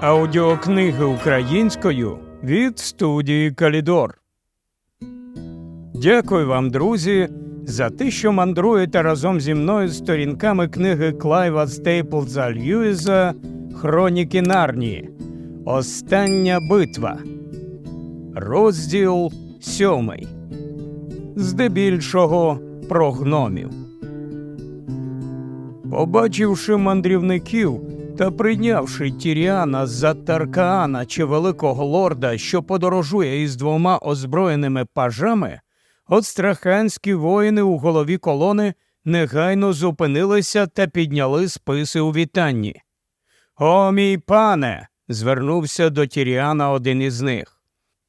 Аудіокниги українською від студії Калідор. Дякую вам, друзі, за те, що мандруєте разом зі мною сторінками книги Клайва Стейплза Льюіса Хроніки Нарнії. Остання битва. Розділ сьомий. Здебільшого про гномів. Побачивши мандрівників та прийнявши Тіріана за Таркаана чи великого лорда, що подорожує із двома озброєними пажами, отстраханські воїни у голові колони негайно зупинилися та підняли списи у вітанні. О, мій пане. звернувся до Тіріана один із них.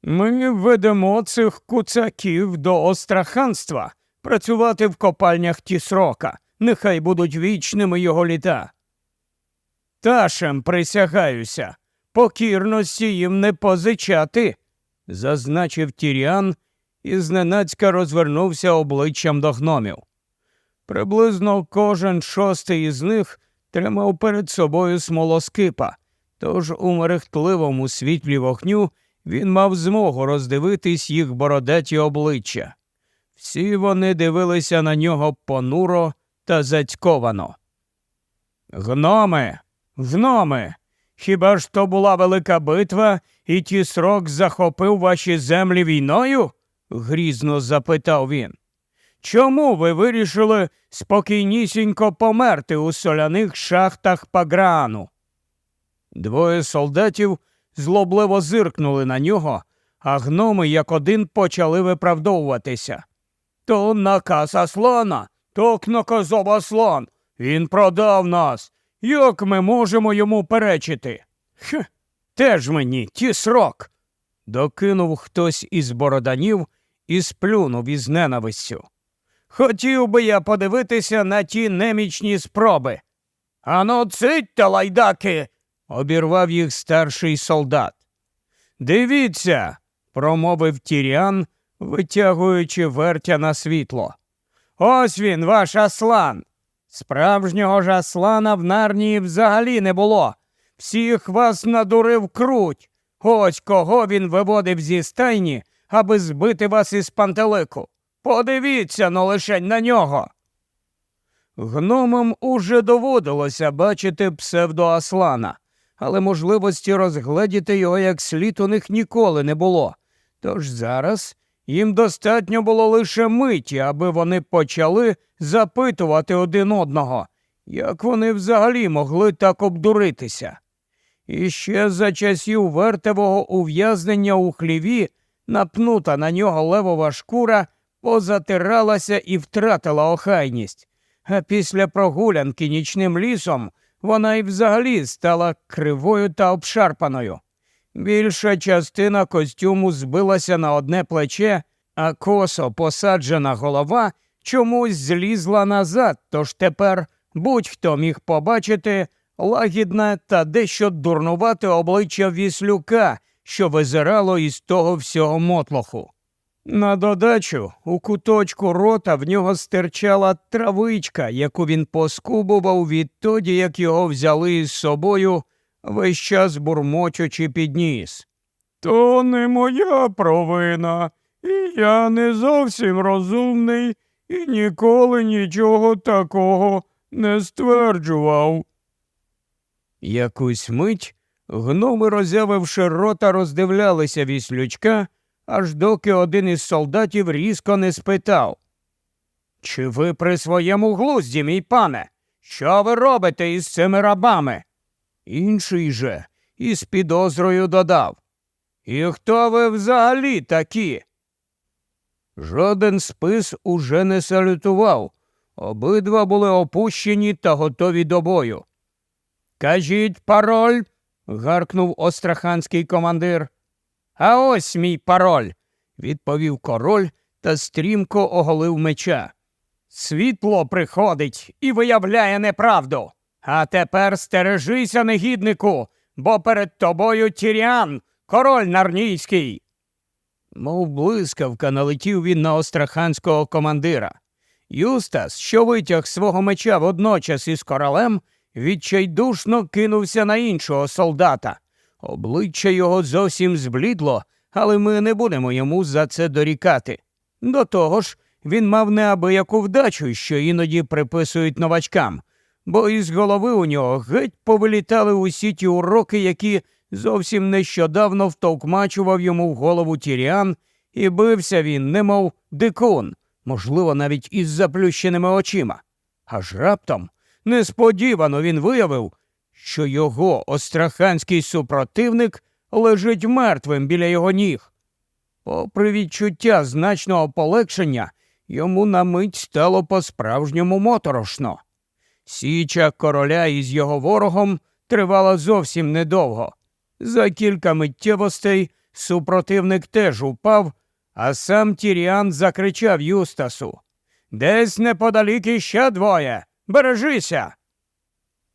Ми ведемо цих куцаків до остраханства, працювати в копальнях Тісрока. Нехай будуть вічними його літа. Ташем присягаюся, покірності їм не позичати, зазначив Тіріан і зненацька розвернувся обличчям до гномів. Приблизно кожен шостий із них тримав перед собою смолоскипа, тож у мерехтливому світлі вогню він мав змогу роздивитись їх бородаті обличчя. Всі вони дивилися на нього понуро та зацьковано. Гноми, гноми, хіба ж то була велика битва, і тісрок захопив ваші землі війною? грізно запитав він. Чому ви вирішили спокійнісінько померти у соляних шахтах Паграану? Двоє солдатів злобливо зиркнули на нього, а гноми як один почали виправдовуватися. То наказ Аслана, то наказов Аслан. Він продав нас. Як ми можемо йому перечити? Хе, теж мені тісрок. Докинув хтось із бороданів і сплюнув із ненавистю. Хотів би я подивитися на ті немічні спроби. Ано цитьте, лайдаки. обірвав їх старший солдат. Дивіться, промовив Тіріан, витягуючи вертя на світло. Ось він, ваш аслан. Справжнього ж аслана в нарнії взагалі не було. Всіх вас надурив круть. Ось кого він виводив зі стайні, аби збити вас із пантелику. Подивіться но лишень на нього. Гномам уже доводилося бачити псевдоаслана, але можливості розгледіти його як слід у них ніколи не було. Тож зараз їм достатньо було лише миті, аби вони почали запитувати один одного, як вони взагалі могли так обдуритися. І ще за часів вертевого ув'язнення у хліві напнута на нього левова шкура позатиралася і втратила охайність, а після прогулянки нічним лісом вона й взагалі стала кривою та обшарпаною. Більша частина костюму збилася на одне плече, а косо посаджена голова чомусь злізла назад, тож тепер будь-хто міг побачити лагідне та дещо дурнувате обличчя віслюка, що визирало із того всього мотлоху. На додачу у куточку рота в нього стирчала травичка, яку він поскубував відтоді, як його взяли із собою весь час бурмочучи підніс. То не моя провина, і я не зовсім розумний і ніколи нічого такого не стверджував. Якусь мить гноми, роззявивши рота, роздивлялися віслючка, аж доки один із солдатів різко не спитав. Чи ви при своєму глузді, мій пане? Що ви робите із цими рабами? Інший же із підозрою додав. І хто ви взагалі такі? Жоден спис уже не салютував. Обидва були опущені та готові до бою. Кажіть пароль. гаркнув остраханський командир. А ось мій пароль, відповів король та стрімко оголив меча. Світло приходить і виявляє неправду. А тепер стережися, негіднику, бо перед тобою Тіріан, король нарнійський. Мов блискавка налетів він на остраханського командира. Юстас, що витяг свого меча водночас із королем, відчайдушно кинувся на іншого солдата. Обличчя його зовсім зблідло, але ми не будемо йому за це дорікати. До того ж, він мав неабияку вдачу, що іноді приписують новачкам, бо із голови у нього геть повилітали усі ті уроки, які зовсім нещодавно втовкмачував йому в голову Тіріан, і бився він, немов дикун, можливо, навіть із заплющеними очима. Аж раптом несподівано він виявив, що його остраханський супротивник лежить мертвим біля його ніг. Попри відчуття значного полегшення, йому на мить стало по-справжньому моторошно. Січа короля із його ворогом тривала зовсім недовго. За кілька миттєвостей супротивник теж упав, а сам Тіріан закричав Юстасу Десь неподалік іще двоє. Бережися.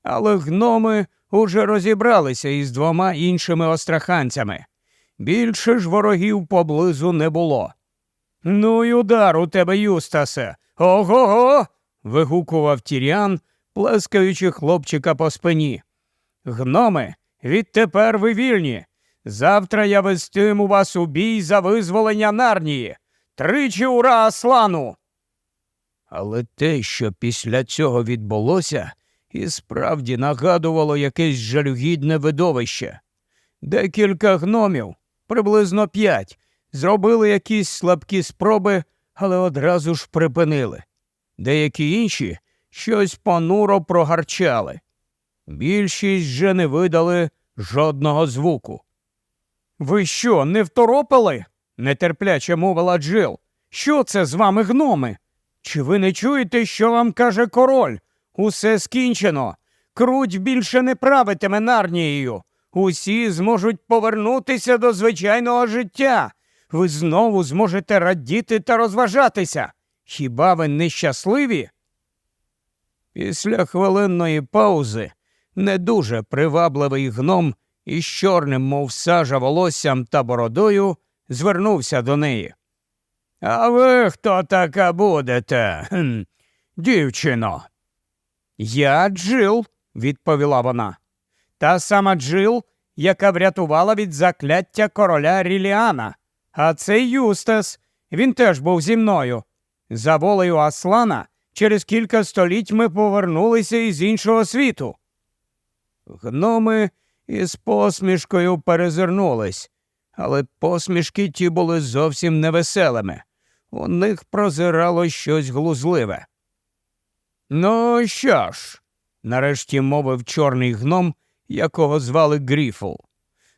Але гноми уже розібралися із двома іншими остраханцями. Більше ж ворогів поблизу не було. Ну й удар у тебе, Юстасе. Ого. го вигукував Тіріан, плескаючи хлопчика по спині. Гноми, відтепер ви вільні. Завтра я вестиму вас у бій за визволення нарнії. Тричі ура Аслану. Але те, що після цього відбулося, і справді нагадувало якесь жалюгідне видовище. Декілька гномів, приблизно п'ять, зробили якісь слабкі спроби, але одразу ж припинили. Деякі інші щось понуро прогарчали. Більшість же не видали жодного звуку. Ви що, не второпали? нетерпляче мовила Джил. Що це з вами гноми? Чи ви не чуєте, що вам каже король? Усе скінчено. Круть більше не правитиме нарнією. Усі зможуть повернутися до звичайного життя. Ви знову зможете радіти та розважатися. Хіба ви нещасливі? Після хвилинної паузи не дуже привабливий гном із чорним, мов сажа волоссям та бородою, звернувся до неї. А ви хто така будете, хм, дівчино? Я Джил, відповіла вона. Та сама Джил, яка врятувала від закляття короля Ріліана. А це Юстас. Він теж був зі мною. За волею Аслана через кілька століть ми повернулися із іншого світу. Гноми із посмішкою перезирнулись, але посмішки ті були зовсім невеселими. У них прозирало щось глузливе. Ну, що ж, нарешті мовив чорний гном, якого звали Гріфл.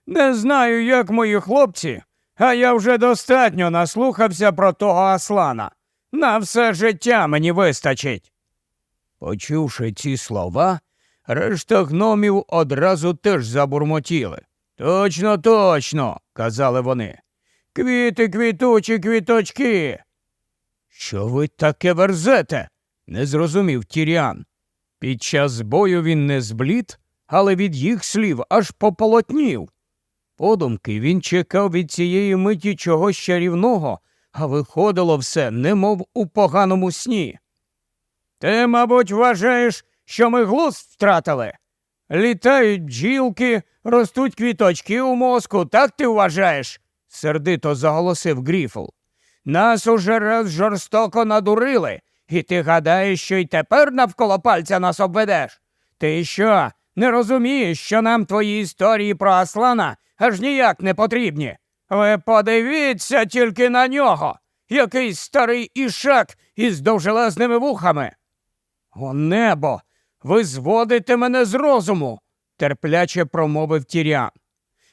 Не знаю, як мої хлопці, а я вже достатньо наслухався про того Аслана. На все життя мені вистачить. Почувши ці слова, решта гномів одразу теж забурмотіли. Точно, точно, казали вони. Квіти, квітучі квіточки. Що ви таке верзете? не зрозумів Тіріан. Під час бою він не зблід, але від їх слів аж пополотнів. Подумки він чекав від цієї миті чогось чарівного, а виходило все, немов у поганому сні. Ти, мабуть, вважаєш, що ми глузд втратили? Літають бджілки, ростуть квіточки у мозку, так ти вважаєш? сердито заголосив Гріфл. Нас уже раз жорстоко надурили, і ти гадаєш, що й тепер навколо пальця нас обведеш? Ти що, не розумієш, що нам твої історії про Аслана аж ніяк не потрібні? Ви подивіться тільки на нього, який старий ішак із довжелезними вухами. О небо, ви зводите мене з розуму, терпляче промовив Тірян.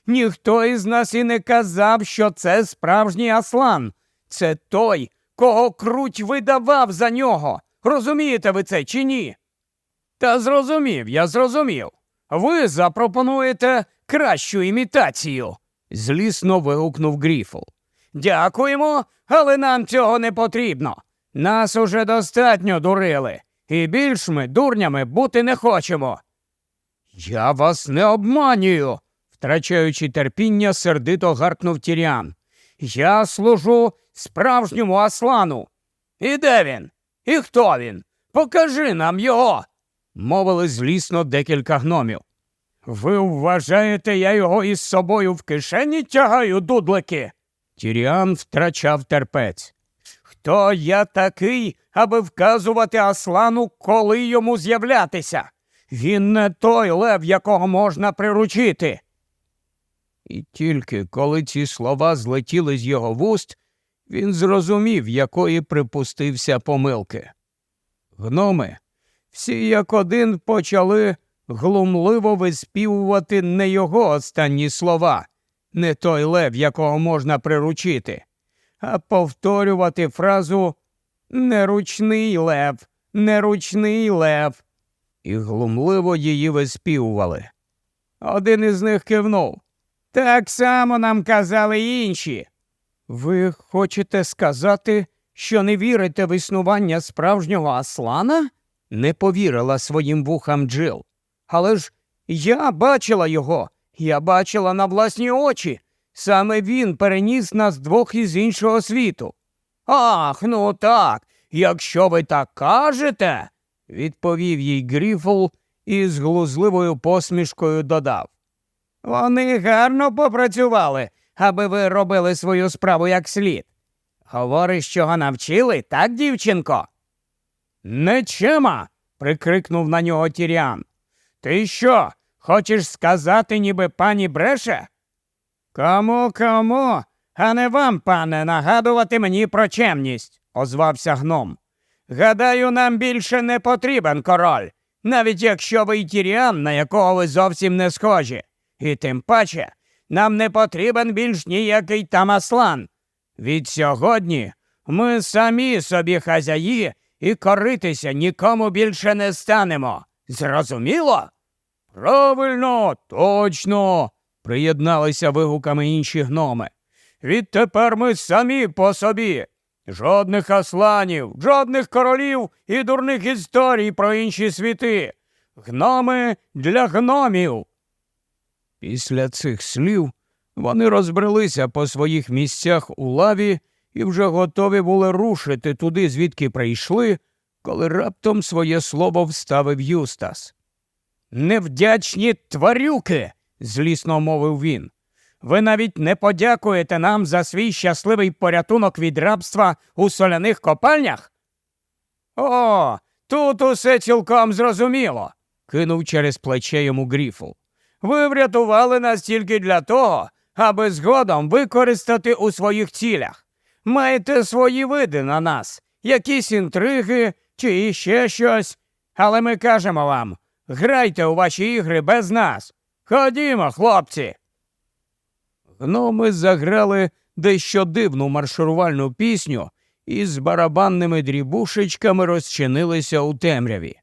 Ніхто із нас і не казав, що це справжній Аслан. Це той, кого круть видавав за нього. Розумієте ви це чи ні? Та зрозумів, я зрозумів. Ви запропонуєте кращу імітацію, злісно вигукнув Гріфл. Дякуємо, але нам цього не потрібно. Нас уже достатньо дурили, і більш ми дурнями бути не хочемо. Я вас не обманюю, втрачаючи терпіння, сердито гаркнув Тіріан. Я служу справжньому Аслану. І де він? І хто він? Покажи нам його. мовили злісно декілька гномів. Ви вважаєте, я його із собою в кишені тягаю, дудлики? Тіріан втрачав терпець. Хто я такий, аби вказувати Аслану, коли йому з'являтися? Він не той лев, якого можна приручити. І тільки коли ці слова злетіли з його вуст, він зрозумів, якої припустився помилки. Гноми всі як один почали глумливо виспівувати не його останні слова, не той лев, якого можна приручити, а повторювати фразу Неручний лев, неручний лев. І глумливо її виспівували. Один із них кивнув. Так само нам казали інші. Ви хочете сказати, що не вірите в існування справжнього Аслана? Не повірила своїм вухам Джил. Але ж я бачила його, я бачила на власні очі. Саме він переніс нас двох із іншого світу. Ах, ну так, якщо ви так кажете, відповів їй Гріфл і з глузливою посмішкою додав. Вони гарно попрацювали, аби ви робили свою справу як слід. Говориш, чого навчили, так, дівчинко? Нечема. прикрикнув на нього Тіріан. Ти що, хочеш сказати, ніби пані бреше? Кому, кому, а не вам, пане, нагадувати мені про чемність, озвався гном. Гадаю, нам більше не потрібен король, навіть якщо ви й Тіріан, на якого ви зовсім не схожі. І тим паче нам не потрібен більш ніякий тамаслан. Від сьогодні ми самі собі хазяї і коритися нікому більше не станемо. Зрозуміло? Правильно, точно. приєдналися вигуками інші гноми. Відтепер ми самі по собі. Жодних асланів, жодних королів і дурних історій про інші світи. Гноми для гномів. Після цих слів вони розбрелися по своїх місцях у лаві і вже готові були рушити туди, звідки прийшли, коли раптом своє слово вставив Юстас. Невдячні тварюки, злісно мовив він. Ви навіть не подякуєте нам за свій щасливий порятунок від рабства у соляних копальнях? О, тут усе цілком зрозуміло, кинув через плече йому Гріфл. Ви врятували нас тільки для того, аби згодом використати у своїх цілях. Маєте свої види на нас, якісь інтриги чи іще щось. Але ми кажемо вам грайте у ваші ігри без нас. Ходімо, хлопці. Гноми заграли дещо дивну марширувальну пісню і з барабанними дрібушечками розчинилися у темряві.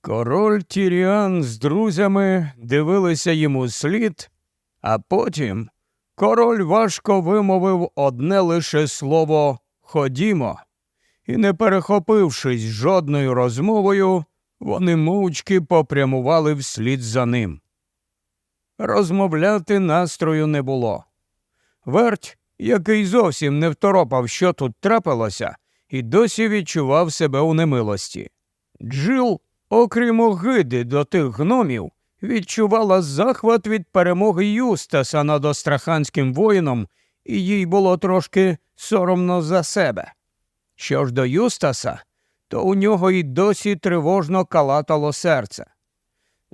Король Тіріан з друзями дивилися йому слід, а потім король важко вимовив одне лише слово Ходімо, і, не перехопившись жодною розмовою, вони мовчки попрямували вслід за ним. Розмовляти настрою не було. Верть, який зовсім не второпав, що тут трапилося, і досі відчував себе у немилості. Джил окрім огиди до тих гномів, відчувала захват від перемоги Юстаса над остраханським воїном, і їй було трошки соромно за себе. Що ж до Юстаса, то у нього й досі тривожно калатало серце.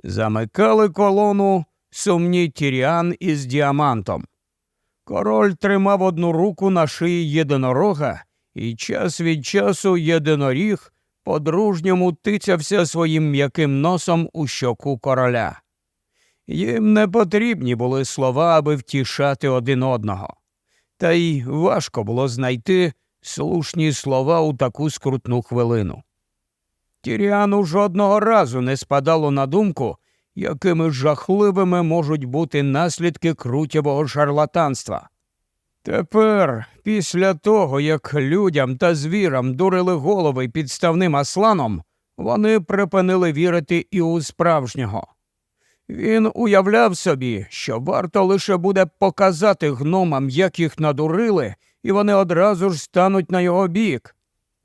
Замикали колону сумні тіріан із діамантом. Король тримав одну руку на шиї єдинорога, і час від часу єдиноріг по-дружньому тицявся своїм м'яким носом у щоку короля. Їм не потрібні були слова, аби втішати один одного. Та й важко було знайти слушні слова у таку скрутну хвилину. Тіріану жодного разу не спадало на думку, якими жахливими можуть бути наслідки крутєвого шарлатанства. Тепер, після того, як людям та звірам дурили голови підставним асланом, вони припинили вірити і у справжнього. Він уявляв собі, що варто лише буде показати гномам, як їх надурили, і вони одразу ж стануть на його бік.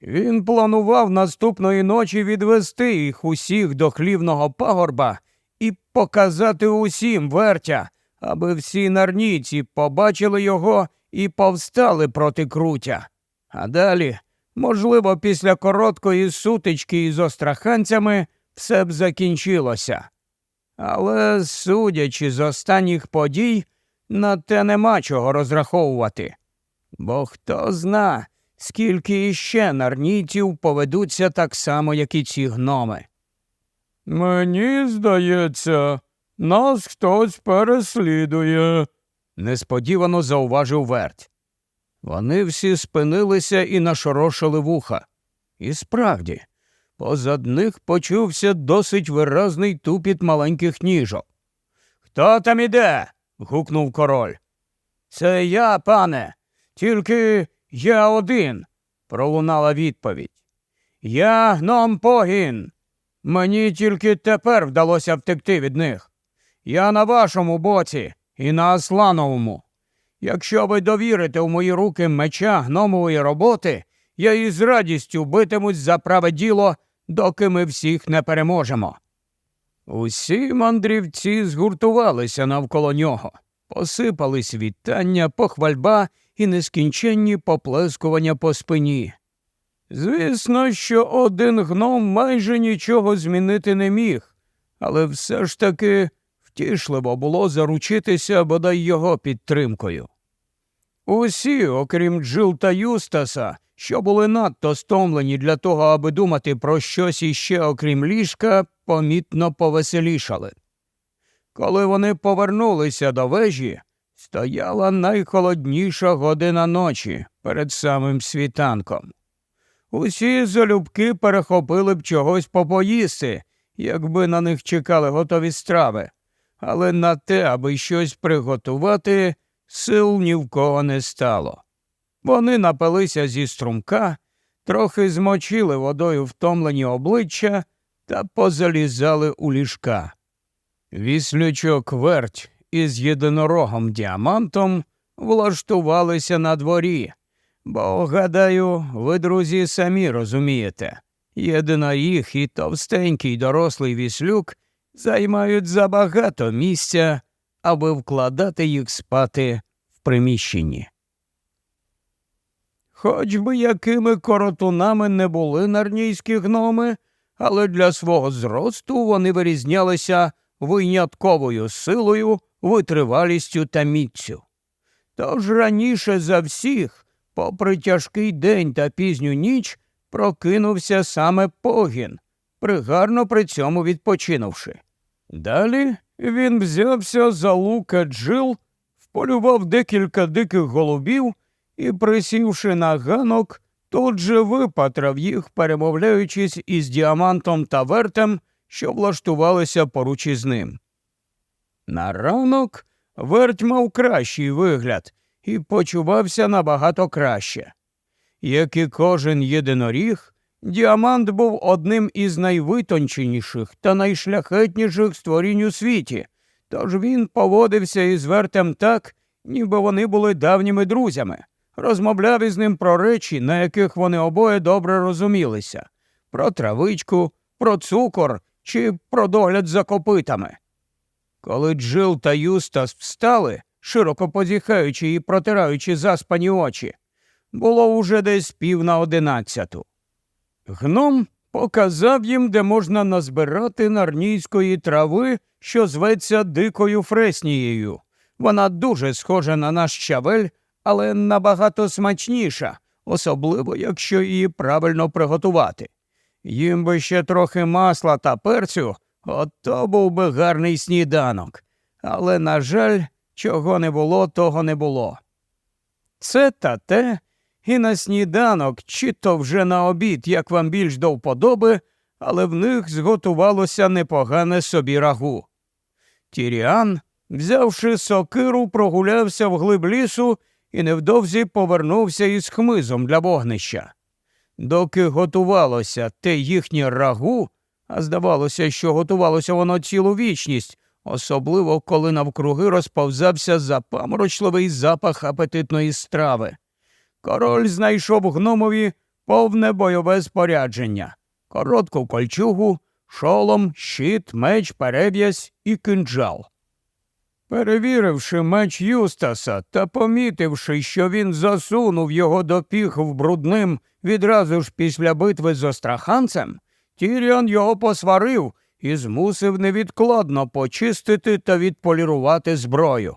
Він планував наступної ночі відвести їх усіх до хлівного пагорба і показати усім вертя, аби всі нарнійці побачили його і повстали проти крутя. А далі, можливо, після короткої сутички із остраханцями все б закінчилося. Але, судячи з останніх подій, на те нема чого розраховувати. Бо хто зна, скільки іще нарнійців поведуться так само, як і ці гноми. Мені здається, нас хтось переслідує, несподівано зауважив верть. Вони всі спинилися і нашорошили вуха. І справді, позад них почувся досить виразний тупіт маленьких ніжок. Хто там іде? гукнув король. Це я, пане, тільки я один, пролунала відповідь. Я гном погін. Мені тільки тепер вдалося втекти від них. Я на вашому боці і на Аслановому. Якщо ви довірите в мої руки меча гномової роботи, я із радістю битимусь за праве діло, доки ми всіх не переможемо. Усі мандрівці згуртувалися навколо нього, посипались вітання, похвальба і нескінченні поплескування по спині. Звісно, що один гном майже нічого змінити не міг, але все ж таки втішливо було заручитися бодай його підтримкою. Усі, окрім Джил та Юстаса, що були надто стомлені для того, аби думати про щось іще, окрім ліжка, помітно повеселішали. Коли вони повернулися до вежі, стояла найхолодніша година ночі перед самим світанком. Усі залюбки перехопили б чогось попоїсти, якби на них чекали готові страви, але на те, аби щось приготувати, сил ні в кого не стало. Вони напилися зі струмка, трохи змочили водою втомлені обличчя та позалізали у ліжка. Віслючок верть із єдинорогом діамантом влаштувалися на дворі, бо, гадаю, ви, друзі, самі розумієте, єдиноріг і товстенький дорослий віслюк займають забагато місця, аби вкладати їх спати в приміщенні. Хоч би якими коротунами не були нарнійські гноми, але для свого зросту вони вирізнялися винятковою силою, витривалістю та міцю. Тож раніше за всіх, попри тяжкий день та пізню ніч, прокинувся саме погін, пригарно при цьому відпочинувши. Далі він взявся за лука джил, вполював декілька диких голубів і, присівши на ганок, тут же випатрав їх, перемовляючись із діамантом та вертем, що влаштувалися поруч із ним. На ранок верть мав кращий вигляд і почувався набагато краще. Як і кожен єдиноріг, діамант був одним із найвитонченіших та найшляхетніших створінь у світі, тож він поводився із вертем так, ніби вони були давніми друзями, розмовляв із ним про речі, на яких вони обоє добре розумілися про травичку, про цукор чи про догляд за копитами. Коли Джил та Юстас встали, широко позіхаючи і протираючи заспані очі, було уже десь пів на одинадцяту. Гном показав їм, де можна назбирати нарнійської трави, що зветься дикою фреснією. Вона дуже схожа на наш щавель, але набагато смачніша, особливо якщо її правильно приготувати. Їм би ще трохи масла та перцю, ото був би гарний сніданок. Але, на жаль, чого не було, того не було. Це та те, і на сніданок, чи то вже на обід, як вам більш до вподоби, але в них зготувалося непогане собі рагу. Тіріан, взявши сокиру, прогулявся в глиб лісу і невдовзі повернувся із хмизом для вогнища. Доки готувалося те їхнє рагу, а здавалося, що готувалося воно цілу вічність, особливо коли навкруги розповзався запаморочливий запах апетитної страви. Король знайшов гномові повне бойове спорядження, коротку кольчугу, шолом, щит, меч, перев'язь і кинджал. Перевіривши меч Юстаса та помітивши, що він засунув його до піхв брудним відразу ж після битви з остраханцем, Тіріан його посварив і змусив невідкладно почистити та відполірувати зброю.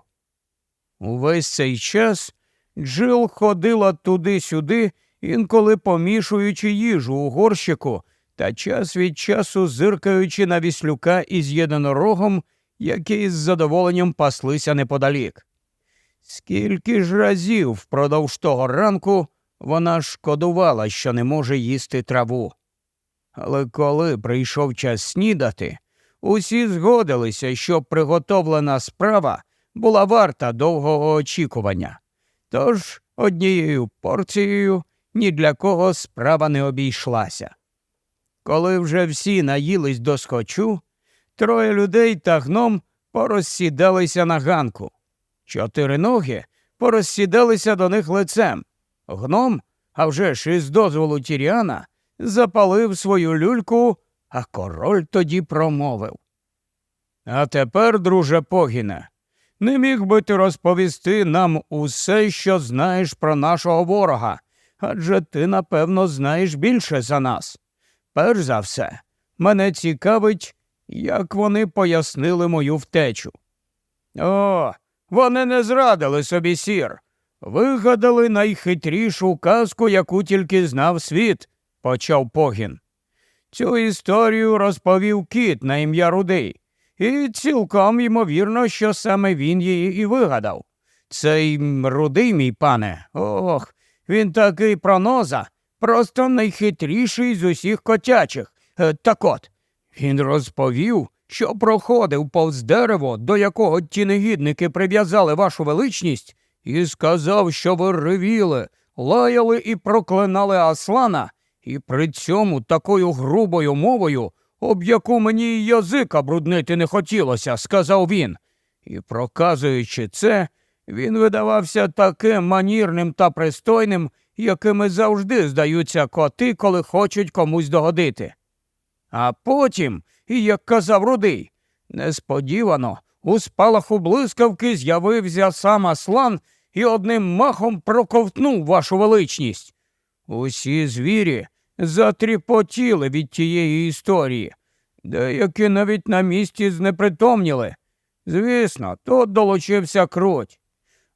Увесь цей час Джил ходила туди-сюди, інколи помішуючи їжу у горщику та час від часу зиркаючи на віслюка із єдинорогом, які з задоволенням паслися неподалік. Скільки ж разів впродовж того ранку вона шкодувала, що не може їсти траву. Але коли прийшов час снідати, усі згодилися, що приготовлена справа була варта довгого очікування. Тож однією порцією ні для кого справа не обійшлася. Коли вже всі наїлись до схочу, троє людей та гном порозсідалися на ганку. Чотири ноги порозсідалися до них лицем. Гном, а вже ж із дозволу Тіріана, запалив свою люльку, а король тоді промовив. А тепер, друже Погіне, не міг би ти розповісти нам усе, що знаєш про нашого ворога, адже ти, напевно, знаєш більше за нас. Перш за все, мене цікавить, як вони пояснили мою втечу. О, вони не зрадили собі сір. Вигадали найхитрішу казку, яку тільки знав світ, почав Погін. Цю історію розповів кіт на ім'я Рудий, і цілком ймовірно, що саме він її і вигадав. Цей рудий, мій пане, ох, він такий проноза, просто найхитріший з усіх котячих. Е, Так от, він розповів, що проходив повз дерево, до якого ті негідники прив'язали вашу величність, і сказав, що ви ревіли, лаяли і проклинали Аслана, і при цьому такою грубою мовою, об яку мені й язика бруднити не хотілося, сказав він. І, проказуючи це, він видавався таким манірним та пристойним, якими завжди здаються коти, коли хочуть комусь догодити. А потім, як казав рудий, несподівано у спалаху блискавки з'явився сам Аслан і одним махом проковтнув вашу величність. Усі звірі затріпотіли від тієї історії, деякі навіть на місці знепритомніли. Звісно, тут долучився круть.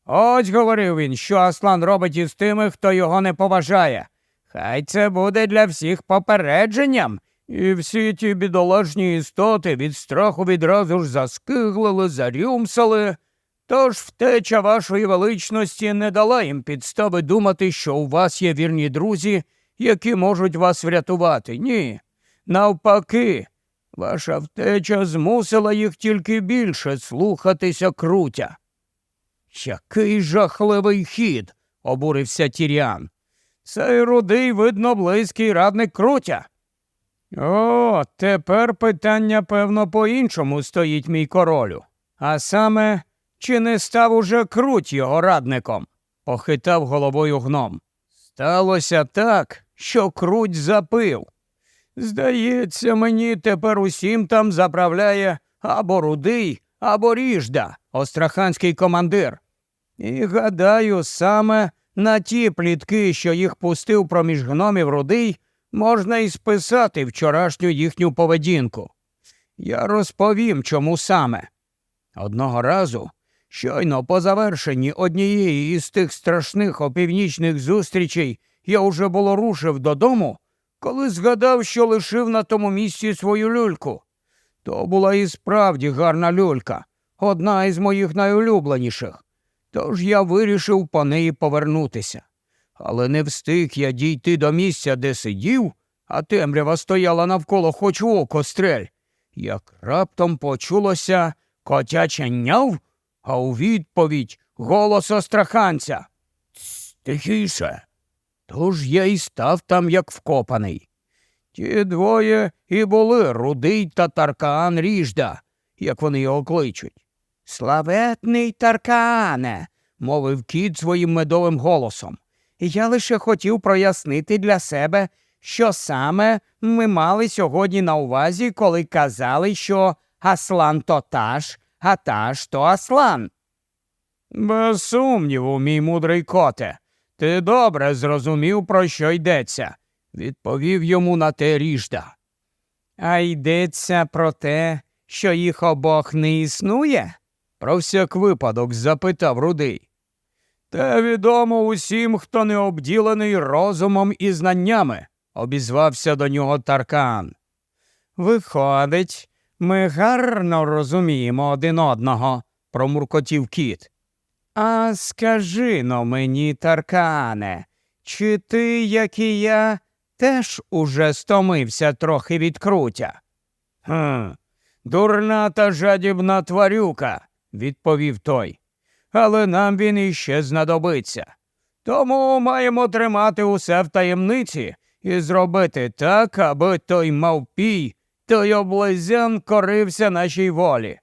Ось говорив він, що Аслан робить із тими, хто його не поважає. Хай це буде для всіх попередженням, і всі ті бідолашні істоти від страху відразу ж заскиглили, зарюмсали. Тож втеча вашої величності не дала їм підстави думати, що у вас є вірні друзі, які можуть вас врятувати. Ні. Навпаки, ваша втеча змусила їх тільки більше слухатися крутя. Який жахливий хід, обурився Тіріан. Цей рудий, видно, близький радник крутя. О, тепер питання, певно, по-іншому стоїть мій королю. А саме, чи не став уже круть його радником? похитав головою гном. Сталося так, що круть запив. Здається, мені тепер усім там заправляє або рудий, або ріжда, остраханський командир. І гадаю, саме на ті плітки, що їх пустив проміж гномів рудий, можна і списати вчорашню їхню поведінку. Я розповім, чому саме. Одного разу, щойно по завершенні однієї із тих страшних опівнічних зустрічей, я уже було рушив додому, коли згадав, що лишив на тому місці свою люльку. То була і справді гарна люлька, одна із моїх найулюбленіших. Тож я вирішив по неї повернутися. Але не встиг я дійти до місця, де сидів, а темрява стояла навколо хоч в око стрель, як раптом почулося котяче няв, а у відповідь голос остраханця. «Тс, Тихіше. Тож я і став там, як вкопаний. Ті двоє і були рудий та Таркаан Ріжда, як вони його кличуть. Славетний Таркаане, мовив кіт своїм медовим голосом. Я лише хотів прояснити для себе, що саме ми мали сьогодні на увазі, коли казали, що Аслан то таш, а таш то Аслан. Без сумніву, мій мудрий коте. Ти добре зрозумів, про що йдеться, відповів йому на те ріжда. А йдеться про те, що їх обох не існує? Про всяк випадок запитав рудий. Те відомо усім, хто не обділений розумом і знаннями, обізвався до нього Таркан. Виходить, ми гарно розуміємо один одного, промуркотів кіт. А скажи но мені, Таркане, чи ти, як і я, теж уже стомився трохи від крутя? Хм, дурна та жадібна тварюка, відповів той. Але нам він іще знадобиться. Тому маємо тримати усе в таємниці і зробити так, аби той мавпій, той облизян корився нашій волі.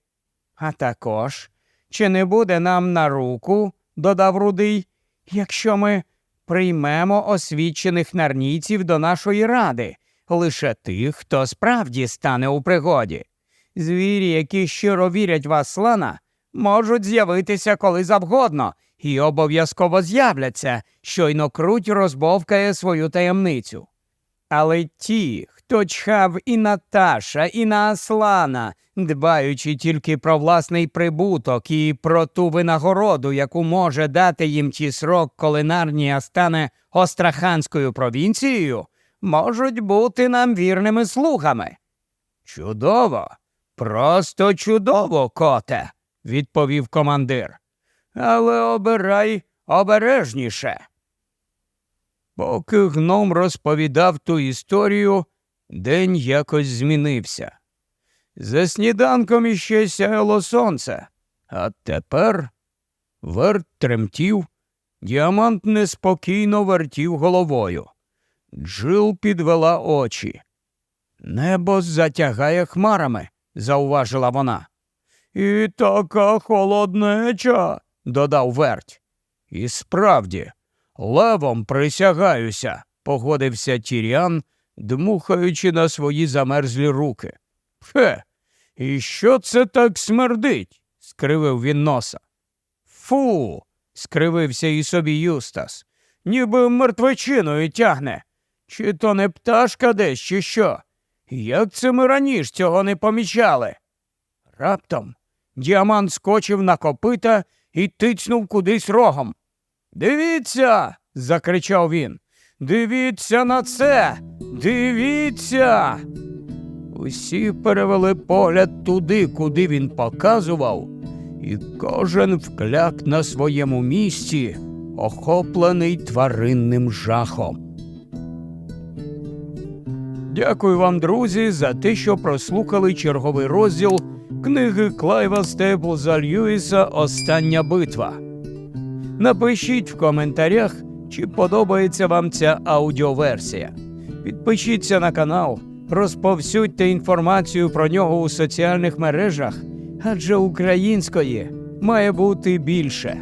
А також, чи не буде нам на руку, додав рудий, якщо ми приймемо освічених нарнійців до нашої ради, лише тих, хто справді стане у пригоді. Звірі, які щиро вірять в Аслана, можуть з'явитися коли завгодно і обов'язково з'являться, щойно круть розбовкає свою таємницю. Але ті, хто чхав і на Таша, і на Аслана, дбаючи тільки про власний прибуток і про ту винагороду, яку може дати їм ті срок, коли Нарнія стане Остраханською провінцією, можуть бути нам вірними слугами. Чудово, просто чудово, коте, відповів командир. Але обирай обережніше. Поки гном розповідав ту історію, день якось змінився. За сніданком іще сяяло сонце, а тепер верт тремтів, діамант неспокійно вертів головою. Джил підвела очі. Небо затягає хмарами, зауважила вона. І така холоднеча, додав верть. І справді, левом присягаюся, погодився Тіріан, дмухаючи на свої замерзлі руки. Фе, і що це так смердить? скривив він носа. Фу. скривився і собі Юстас. Ніби мертвечиною тягне. Чи то не пташка десь, чи що? Як це ми раніше цього не помічали? Раптом діамант скочив на копита і тицнув кудись рогом. Дивіться. закричав він. Дивіться на це. Дивіться. Усі перевели погляд туди, куди він показував, і кожен вкляк на своєму місці, охоплений тваринним жахом. Дякую вам, друзі, за те, що прослухали черговий розділ книги Клайва Стейплза Льюіса Остання битва. Напишіть в коментарях, чи подобається вам ця аудіоверсія. Підпишіться на канал, розповсюдьте інформацію про нього у соціальних мережах, адже української має бути більше.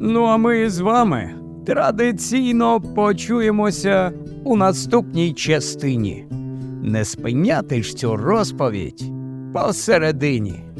Ну а ми з вами традиційно почуємося у наступній частині. Не спиняти ж цю розповідь посередині.